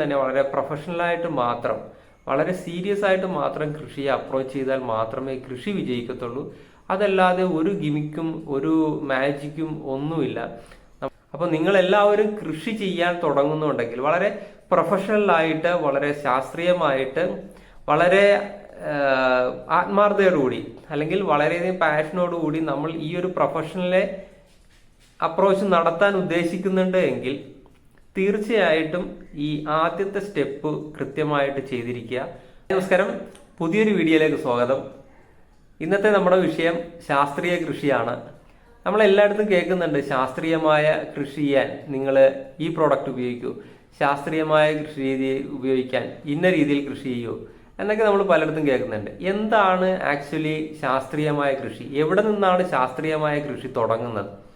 തന്നെ വളരെ പ്രൊഫഷണലായിട്ട് മാത്രം വളരെ സീരിയസ് ആയിട്ട് മാത്രം കൃഷിയെ അപ്രോച്ച് ചെയ്താൽ മാത്രമേ കൃഷി വിജയിക്കത്തുള്ളൂ. അതല്ലാതെ ഒരു ഗിമിക്കും ഒരു മാജിക്കും ഒന്നുമില്ല. അപ്പോൾ നിങ്ങളെല്ലാവരും കൃഷി ചെയ്യാൻ തുടങ്ങുന്നുണ്ടെങ്കിൽ വളരെ പ്രൊഫഷണലായിട്ട് വളരെ ശാസ്ത്രീയമായിട്ട് വളരെ ആത്മാർത്ഥയോടുകൂടി അല്ലെങ്കിൽ വളരെയധികം പാഷനോടുകൂടി നമ്മൾ ഈ ഒരു പ്രൊഫഷണലെ അപ്രോച്ച് നടത്താൻ ഉദ്ദേശിക്കുന്നുണ്ട് എങ്കിൽ തീർച്ചയായിട്ടും ഈ ആദ്യത്തെ സ്റ്റെപ്പ് കൃത്യമായിട്ട് ചെയ്തിരിക്കുക. നമസ്കാരം. പുതിയൊരു വീഡിയോയിലേക്ക് സ്വാഗതം. ഇന്നത്തെ നമ്മുടെ വിഷയം ശാസ്ത്രീയ കൃഷിയാണ്. നമ്മൾ എല്ലായിടത്തും കേൾക്കുന്നുണ്ട് ശാസ്ത്രീയമായ കൃഷി ചെയ്യാൻ നിങ്ങൾ ഈ പ്രോഡക്റ്റ് ഉപയോഗിക്കൂ. ശാസ്ത്രീയമായ കൃഷി രീതി ഉപയോഗിക്കാൻ ഇന്ന രീതിയിൽ കൃഷി ചെയ്യൂ എന്നൊക്കെ നമ്മൾ പലയിടത്തും കേൾക്കുന്നുണ്ട്. എന്താണ് ആക്ച്വലി ശാസ്ത്രീയമായ കൃഷി? എവിടെ നിന്നാണ് ശാസ്ത്രീയമായ കൃഷി തുടങ്ങുന്നത്?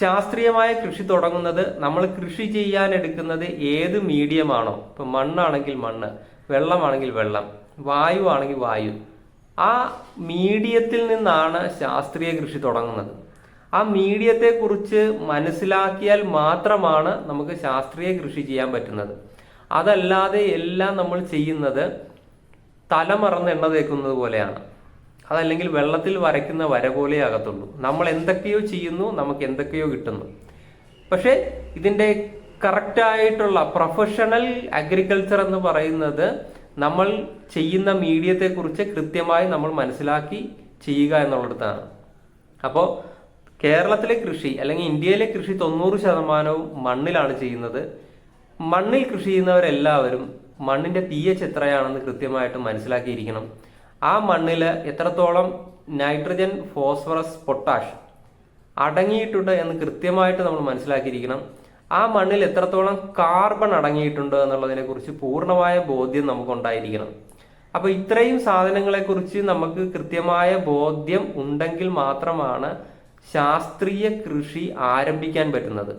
ശാസ്ത്രീയമായ കൃഷി തുടങ്ങുന്നത് നമ്മൾ കൃഷി ചെയ്യാൻ എടുക്കുന്നത് ഏത് മീഡിയമാണോ ഇപ്പൊ മണ്ണാണെങ്കിൽ മണ്ണ് വെള്ളമാണെങ്കിൽ വെള്ളം വായു ആണെങ്കിൽ വായു. ആ മീഡിയത്തിൽ നിന്നാണ് ശാസ്ത്രീയ കൃഷി തുടങ്ങുന്നത്. ആ മീഡിയത്തെ കുറിച്ച് മനസ്സിലാക്കിയാൽ മാത്രമാണ് നമുക്ക് ശാസ്ത്രീയ കൃഷി ചെയ്യാൻ പറ്റുന്നത്. അതല്ലാതെ എല്ലാം നമ്മൾ ചെയ്യുന്നത് തലമറന്ന് എണ്ണ തേക്കുന്നത് പോലെയാണ്. അതല്ലെങ്കിൽ വെള്ളത്തിൽ വരയ്ക്കുന്ന വര പോലെ ആകത്തുള്ളൂ. നമ്മൾ എന്തൊക്കെയോ ചെയ്യുന്നു നമുക്ക് എന്തൊക്കെയോ കിട്ടുന്നു. പക്ഷേ ഇതിന്റെ കറക്റ്റായിട്ടുള്ള പ്രൊഫഷണൽ അഗ്രികൾച്ചർ എന്ന് പറയുന്നത് നമ്മൾ ചെയ്യുന്ന മീഡിയത്തെക്കുറിച്ച് കൃത്യമായി നമ്മൾ മനസ്സിലാക്കി ചെയ്യുക എന്നുള്ളിടത്താണ്. അപ്പോൾ കേരളത്തിലെ കൃഷി അല്ലെങ്കിൽ ഇന്ത്യയിലെ കൃഷി തൊണ്ണൂറ് ശതമാനവും മണ്ണിലാണ് ചെയ്യുന്നത്. മണ്ണിൽ കൃഷി ചെയ്യുന്നവരെല്ലാവരും മണ്ണിന്റെ പി എച്ച് എത്രയാണെന്ന് കൃത്യമായിട്ട് മനസ്സിലാക്കിയിരിക്കണം. ആ മണ്ണിൽ എത്രത്തോളം നൈട്രജൻ ഫോസ്ഫറസ് പൊട്ടാഷ് അടങ്ങിയിട്ടുണ്ട് എന്ന് കൃത്യമായിട്ട് നമ്മൾ മനസ്സിലാക്കിയിരിക്കണം. ആ മണ്ണിൽ എത്രത്തോളം കാർബൺ അടങ്ങിയിട്ടുണ്ട് എന്നുള്ളതിനെ കുറിച്ച് പൂർണമായ ബോധ്യം നമുക്കുണ്ടായിരിക്കണം. അപ്പോൾ ഇത്രയും സാധനങ്ങളെക്കുറിച്ച് നമുക്ക് കൃത്യമായ ബോധ്യം ഉണ്ടെങ്കിൽ മാത്രമാണ് ശാസ്ത്രീയ കൃഷി ആരംഭിക്കാൻ പറ്റുന്നത്.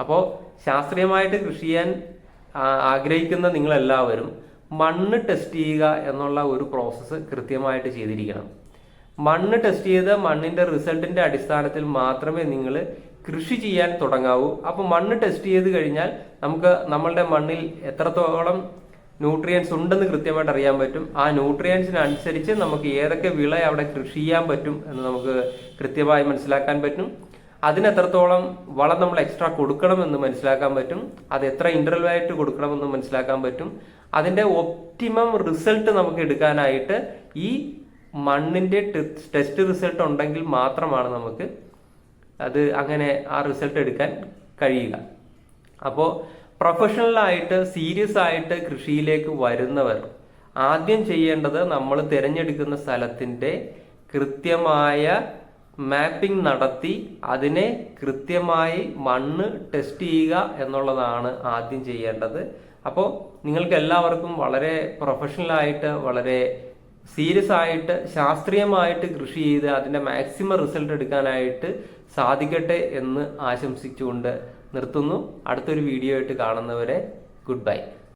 അപ്പോൾ ശാസ്ത്രീയമായിട്ട് കൃഷി ചെയ്യാൻ ആഗ്രഹിക്കുന്ന നിങ്ങളെല്ലാവരും മണ്ണ് ടെസ്റ്റ് ചെയ്യുക എന്നുള്ള ഒരു പ്രോസസ്സ് കൃത്യമായിട്ട് ചെയ്തിരിക്കണം. മണ്ണ് ടെസ്റ്റ് ചെയ്ത് മണ്ണിന്റെ റിസൾട്ടിന്റെ അടിസ്ഥാനത്തിൽ മാത്രമേ നിങ്ങൾ കൃഷി ചെയ്യാൻ തുടങ്ങാവൂ. അപ്പോൾ മണ്ണ് ടെസ്റ്റ് ചെയ്ത് കഴിഞ്ഞാൽ നമുക്ക് നമ്മളുടെ മണ്ണിൽ എത്രത്തോളം ന്യൂട്രിയൻസ് ഉണ്ടെന്ന് കൃത്യമായിട്ട് അറിയാൻ പറ്റും. ആ ന്യൂട്രിയൻസിനനുസരിച്ച് നമുക്ക് ഏതൊക്കെ വിള അവിടെ കൃഷി ചെയ്യാൻ പറ്റും എന്ന് നമുക്ക് കൃത്യമായി മനസ്സിലാക്കാൻ പറ്റും. അതിനെത്രത്തോളം വളം നമ്മൾ എക്സ്ട്രാ കൊടുക്കണമെന്ന് മനസ്സിലാക്കാൻ പറ്റും. അത് എത്ര ഇന്റർവൽ ആയിട്ട് കൊടുക്കണമെന്ന് മനസ്സിലാക്കാൻ പറ്റും. അതിന്റെ ഒപ്റ്റിമം റിസൾട്ട് നമുക്ക് എടുക്കാനായിട്ട് ഈ മണ്ണിന്റെ ടെസ്റ്റ് റിസൾട്ട് ഉണ്ടെങ്കിൽ മാത്രമാണ് നമുക്ക് അത് അങ്ങനെ ആ റിസൾട്ട് എടുക്കാൻ കഴിയുക. അപ്പോൾ പ്രൊഫഷണലായിട്ട് സീരിയസ് ആയിട്ട് കൃഷിയിലേക്ക് വരുന്നവർ ആദ്യം ചെയ്യേണ്ടത് നമ്മൾ തിരഞ്ഞെടുക്കുന്ന സ്ഥലത്തിന്റെ കൃത്യമായ മാപ്പിംഗ് നടത്തി അതിനെ കൃത്യമായി മണ്ണ് ടെസ്റ്റ് ചെയ്യുക എന്നുള്ളതാണ് ആദ്യം ചെയ്യേണ്ടത്. അപ്പോൾ നിങ്ങൾക്ക് എല്ലാവർക്കും വളരെ പ്രൊഫഷണലായിട്ട് വളരെ സീരിയസ് ആയിട്ട് ശാസ്ത്രീയമായിട്ട് കൃഷി ചെയ്ത് അതിന്റെ മാക്സിമം റിസൾട്ട് എടുക്കാനായിട്ട് സാധിക്കട്ടെ എന്ന് ആശംസിച്ചുകൊണ്ട് നിർത്തുന്നു. അടുത്തൊരു വീഡിയോ ആയിട്ട് കാണുന്നവരെ ഗുഡ് ബൈ